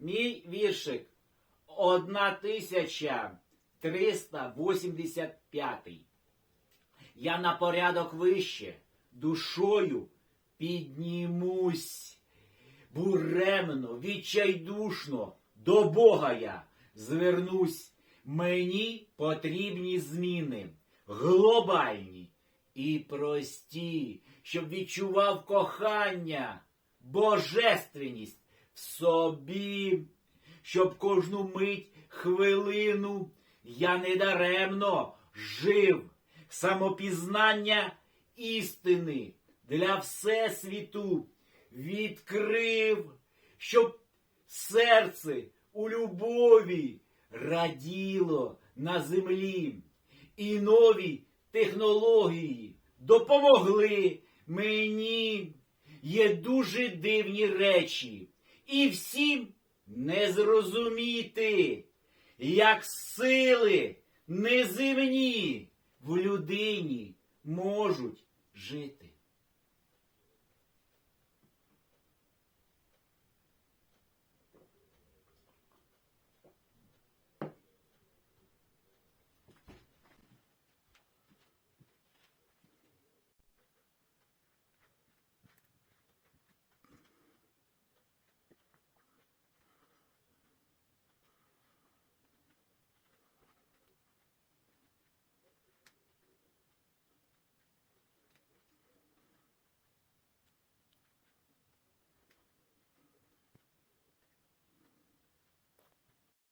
Мій віршик 1385. Я на порядок вище душою піднімусь. Буремно, відчайдушно до Бога я звернусь. Мені потрібні зміни, глобальні і прості, щоб відчував кохання, божественність собі, щоб кожну мить, хвилину я недаремно жив, самопізнання істини для всесвіту відкрив, щоб серце у любові раділо на землі, і нові технології допомогли мені. Є дуже дивні речі, і всім не зрозуміти, як сили неземні в людині можуть жити.